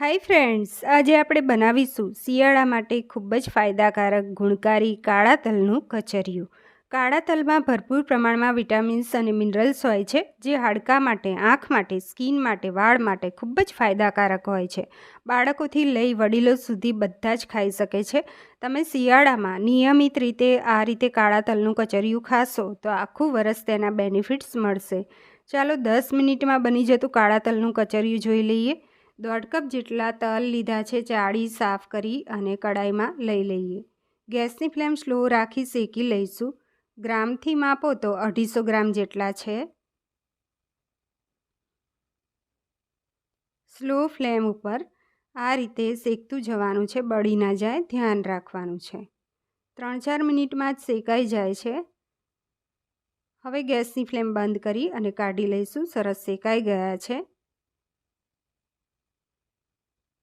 Hi friends, આજે આપણે બનાવીશું શિયાળા માટે ખૂબ જ ફાયદાકારક ગુણકારી કાળા તલનું કચરિયું. કાળા તલમાં ભરપૂર પ્રમાણમાં વિટામિન્સ અને મિનરલ્સ હોય છે, જે હાડકાં માટે, આંખ માટે, સ્કિન માટે, વાળ માટે ખૂબ જ ફાયદાકારક હોય છે. બાળકોથી લઈ વડીલો સુધી બધા જ ખાઈ શકે છે. તમે શિયાળામાં નિયમિત રીતે આ રીતે કાળા તલનું કચરિયું ખાશો, તો આખું વરસ તેના બેનિફિટ્સ મળશે. ચાલો દસ મિનિટમાં બની જતું કાળા તલનું કચરિયું જોઈ લઈએ. દોઢ કપ જેટલા તલ લીધા છે ચાળી સાફ કરી અને કડાઈમાં લઈ લઈએ. ગેસની ફ્લેમ સ્લો રાખી શેકી લઈશું. ગ્રામથી માપો તો અઢીસો ગ્રામ જેટલા છે. સ્લો ફ્લેમ ઉપર આ રીતે શેકતું જવાનું છે, બળી ના જાય, ધ્યાન રાખવાનું છે. ત્રણ ચાર મિનિટમાં જ શેકાઈ જાય છે. હવે ગેસની ફ્લેમ બંધ કરી અને કાઢી લઈશું. સરસ શેકાઈ ગયા છે.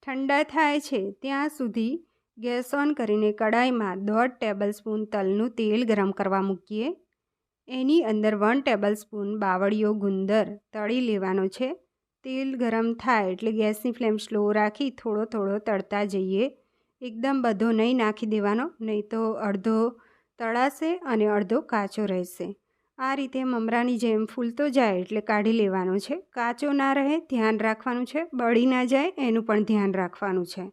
ઠંડા થાય છે, ત્યાં સુધી ગેસ ઓન કરીને કડાઈમાં દોઢ ટેબલ સ્પૂન તલનું તેલ ગરમ કરવા મૂકીએ. એની અંદર વન ટેબલ સ્પૂન બાવળીઓ ગુંદર તળી લેવાનો છે. તેલ ગરમ થાય એટલે ગેસની ફ્લેમ સ્લો રાખી થોડો થોડો તળતા જઈએ. એકદમ બધો નહીં નાખી દેવાનો, નહીં તો અડધો તળાશે અને અડધો કાચો રહેશે. આ રીતે મમરાની જેમ ફૂલતો જાય એટલે કાઢી લેવાનો છે. કાચો ના રહે, ધ્યાન રાખવાનું છે. બળી ના જાય, એનું પણ ધ્યાન રાખવાનું છે.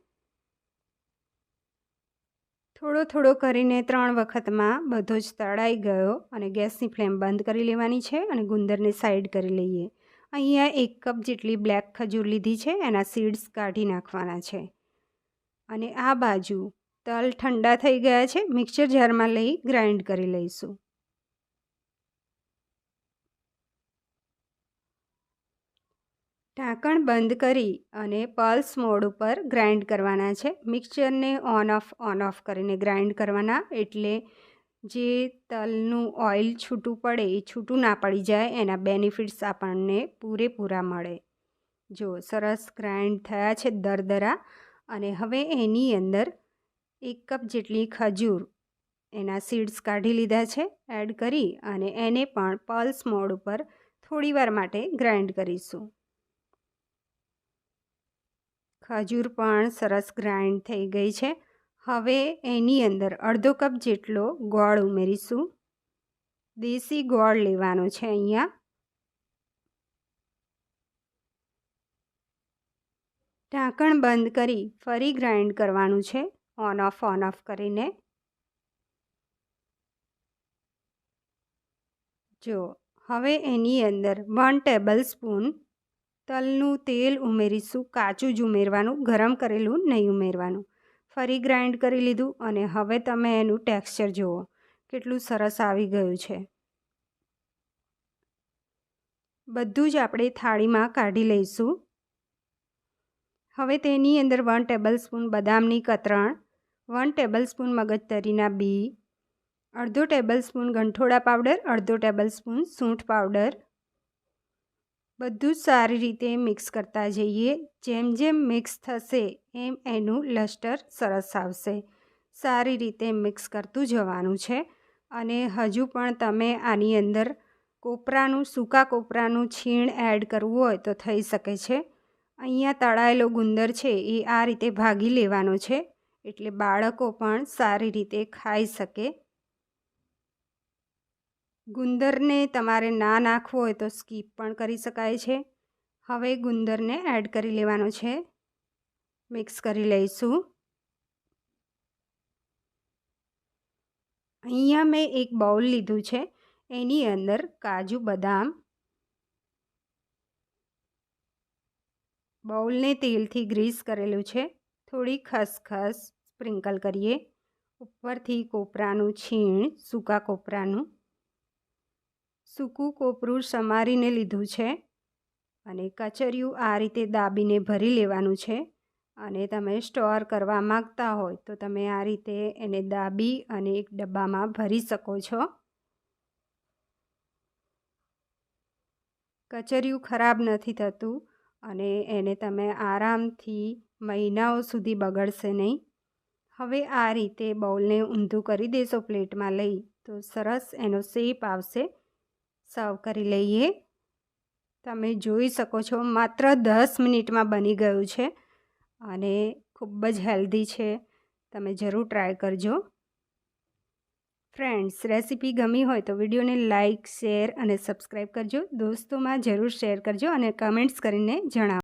થોડો થોડો કરીને ત્રણ વખતમાં બધો જ તળાઈ ગયો અને ગેસની ફ્લેમ બંધ કરી લેવાની છે અને ગુંદરને સાઈડ કરી લઈએ. અહીંયા એક કપ જેટલી બ્લેક ખજૂર લીધી છે, એના સીડ્સ કાઢી નાખવાના છે. અને આ બાજુ તલ ઠંડા થઈ ગયા છે, મિક્સર જારમાં લઈ ગ્રાઇન્ડ કરી લઈશું. ઢાંકણ બંધ કરી અને પલ્સ મોડ ઉપર ગ્રાઇન્ડ કરવાના છે. મિક્સચરને ઓન ઓફ ઓન ઓફ કરીને ગ્રાઇન્ડ કરવાના એટલે જે તલનું ઓઇલ છૂટું પડે એ છૂટું ના પડી જાય, એના બેનિફિટ્સ આપણને પૂરેપૂરા મળે. જો સરસ ગ્રાઇન્ડ થયા છે દરદરા અને હવે એની અંદર એક કપ જેટલી ખજૂર એના સીડ્સ કાઢી લીધા છે, એડ કરી અને એને પણ પલ્સ મોડ ઉપર થોડીવાર માટે ગ્રાઇન્ડ કરીશું. ખજૂર પણ સરસ ગ્રાઇન્ડ થઈ ગઈ છે. હવે એની અંદર અડધો કપ જેટલો ગોળ ઉમેરીશું. દેશી ગોળ લેવાનો છે અહીંયા. ઢાંકણ બંધ કરી ફરી ગ્રાઇન્ડ કરવાનું છે. ઓન ઓફ ઓન ઓફ કરીને. જો, હવે એની અંદર વન ટેબલ સ્પૂન તલનું તેલ ઉમેરીશું કાચું જ ઉમેરવાનું, ગરમ કરેલું નહીં ઉમેરવાનું. ફરી ગ્રાઇન્ડ કરી લીધું અને હવે તમે એનું ટેક્સચર જુઓ. કેટલું સરસ આવી ગયું છે. બધું જ આપણે થાળીમાં કાઢી લઈશું. હવે તેની અંદર વન ટેબલ સ્પૂન બદામની કતરણ વન ટેબલ સ્પૂન મગજતરીના બી, અડધો ટેબલ સ્પૂન ગંઠોડા પાવડર, અડધો ટેબલ સ્પૂન સૂંઠ પાવડર બધું જ સારી રીતે મિક્સ કરતા જઈએ. જેમ જેમ મિક્સ થશે, એમ એનું લસ્ટર સરસ આવશે. સારી રીતે મિક્સ કરતું જવાનું છે. અને હજુ પણ તમે આની અંદર કોપરાનું, સૂકા કોપરાનું છીણ એડ કરવું હોય તો થઈ શકે છે. અહીંયા તળાયેલો ગુંદર છે એ આ રીતે ભાગી લેવાનો છે. એટલે બાળકો પણ સારી રીતે ખાઈ શકે. ગુંદરને તમારે ના નાખવો હોય તો સ્કીપ પણ કરી શકાય છે. હવે ગુંદરને એડ કરી લેવાનો છે. મિક્સ કરી લઈશું. અહીંયા મેં એક બાઉલ લીધું છે. એની અંદર કાજુ, બદામ બાઉલને તેલથી ગ્રીસ કરેલું છે. થોડી ખસખસ સ્પ્રિંકલ કરીએ. ઉપરથી કોપરાનું છીણ, સૂકા કોપરાનું સૂકું કોપરું સમારીને લીધું છે અને કચરિયું આ રીતે દાબીને ભરી લેવાનું છે અને તમે સ્ટોર કરવા માગતા હોય તો તમે આ રીતે એને દાબી અને એક ડબ્બામાં ભરી શકો છો. કચરિયું ખરાબ નથી થતું અને એને તમે આરામથી મહિનાઓ સુધી બગડશે નહીં. હવે આ રીતે બાઉલને ઊંધું કરી દેશો પ્લેટમાં લઈ તો સરસ એનો શેપ આવશે સર્વ કરી લઈએ. તમે જોઈ શકો છો, માત્ર દસ મિનિટમાં બની ગયું છે અને ખૂબ જ હેલ્ધી છે. તમે જરૂર ટ્રાય કરજો. ફ્રેન્ડ્સ, રેસીપી ગમી હોય તો વિડીયોને લાઇક શેર અને સબસ્ક્રાઈબ કરજો. દોસ્તોમાં જરૂર શેર કરજો અને કમેન્ટ્સ કરીને જણાવો.